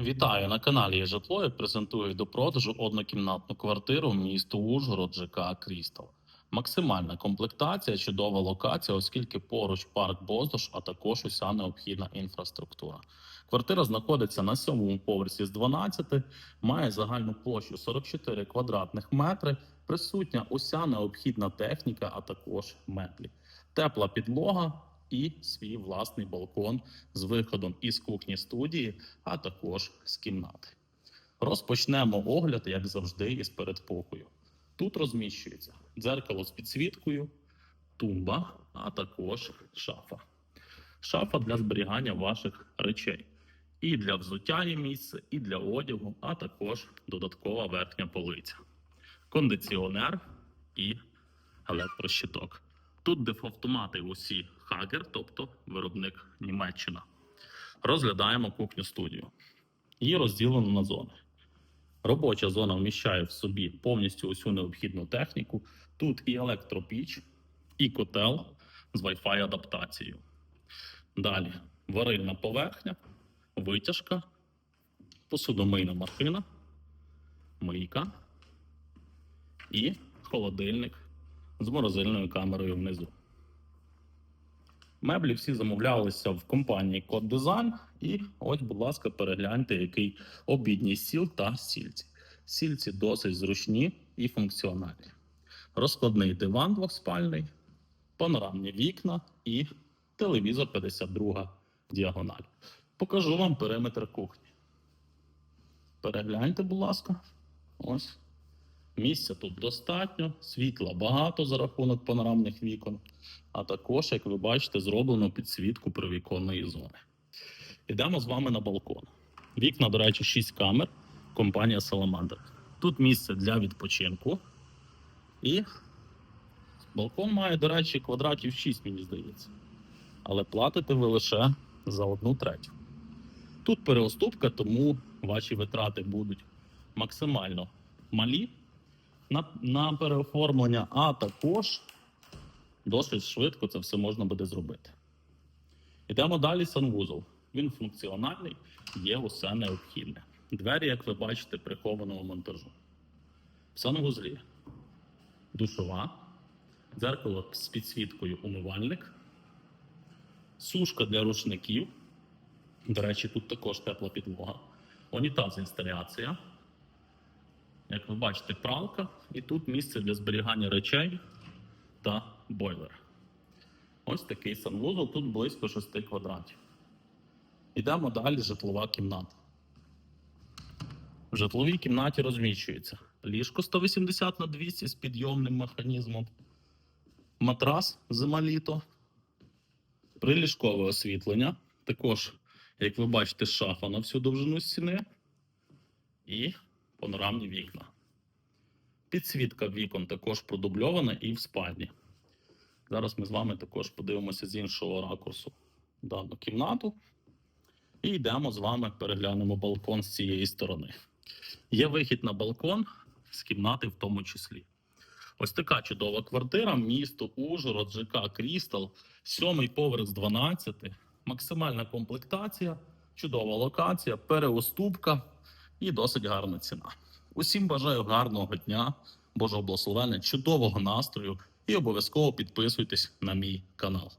Вітаю на каналі житло. Я презентую до продажу однокімнатну квартиру в місто Ужгород ЖК Крістал. Максимальна комплектація, чудова локація, оскільки поруч парк Боздош, а також уся необхідна інфраструктура. Квартира знаходиться на сьомому поверсі з 12, має загальну площу 44 квадратних метри, присутня уся необхідна техніка, а також меблі. Тепла підлога і свій власний балкон з виходом із кухні студії, а також з кімнати. Розпочнемо огляд, як завжди, із передпокою. Тут розміщується дзеркало з підсвіткою, тумба, а також шафа. Шафа для зберігання ваших речей. І для взуття є місце, і для одягу, а також додаткова верхня полиця. Кондиціонер і електрощиток. Тут дефавтомати усі Хагер, тобто виробник Німеччина. Розглядаємо кухню студію. Її розділено на зони. Робоча зона вміщає в собі повністю усю необхідну техніку. Тут і електропіч, і котел з Wi-Fi адаптацією. Далі варильна поверхня, витяжка, посудомийна машина, мийка і холодильник з морозильною камерою внизу. Меблі всі замовлялися в компанії Код Дизайн. І ось, будь ласка, перегляньте, який обідній стіл та стільці. Стільці досить зручні і функціональні. Розкладний диван двохспальний, панорамні вікна і телевізор 52 діагональ. Покажу вам периметр кухні. Перегляньте, будь ласка. Ось. Місця тут достатньо, світла багато за рахунок панорамних вікон, а також, як ви бачите, зроблено підсвітку привіконної зони. Йдемо з вами на балкон. Вікна, до речі, 6 камер, компанія Salamander. Тут місце для відпочинку. І балкон має, до речі, квадратів 6, мені здається. Але платите ви лише за одну третю. Тут переуступка, тому ваші витрати будуть максимально малі на, на переоформлення, а також досить швидко це все можна буде зробити. Йдемо далі санвузол. Він функціональний, є усе необхідне. Двері, як ви бачите, прихованого монтажу. В санвузлі душова, дзеркало з підсвіткою умивальник, сушка для рушників. До речі, тут також тепла підлога, унітаз інсталяція. Як ви бачите, пралка, і тут місце для зберігання речей та бойлер. Ось такий санвузол, тут близько 6 квадратів. Йдемо далі, житлова кімната. В житловій кімнаті розміщується ліжко 180 на 200 з підйомним механізмом, матрас зима-літо, приліжкове освітлення. Також, як ви бачите, шафа на всю довжину стіни і панорамні вікна. Підсвітка вікон також продубльована і в спальні. Зараз ми з вами також подивимося з іншого ракурсу дану кімнату. І йдемо з вами, переглянемо балкон з цієї сторони. Є вихід на балкон з кімнати, в тому числі. Ось така чудова квартира, місто Ужгород, ЖК Крістал, сьомий поверх з 12, максимальна комплектація, чудова локація, переуступка і досить гарна ціна. Усім бажаю гарного дня, Божого благословення, чудового настрою і обов'язково підписуйтесь на мій канал.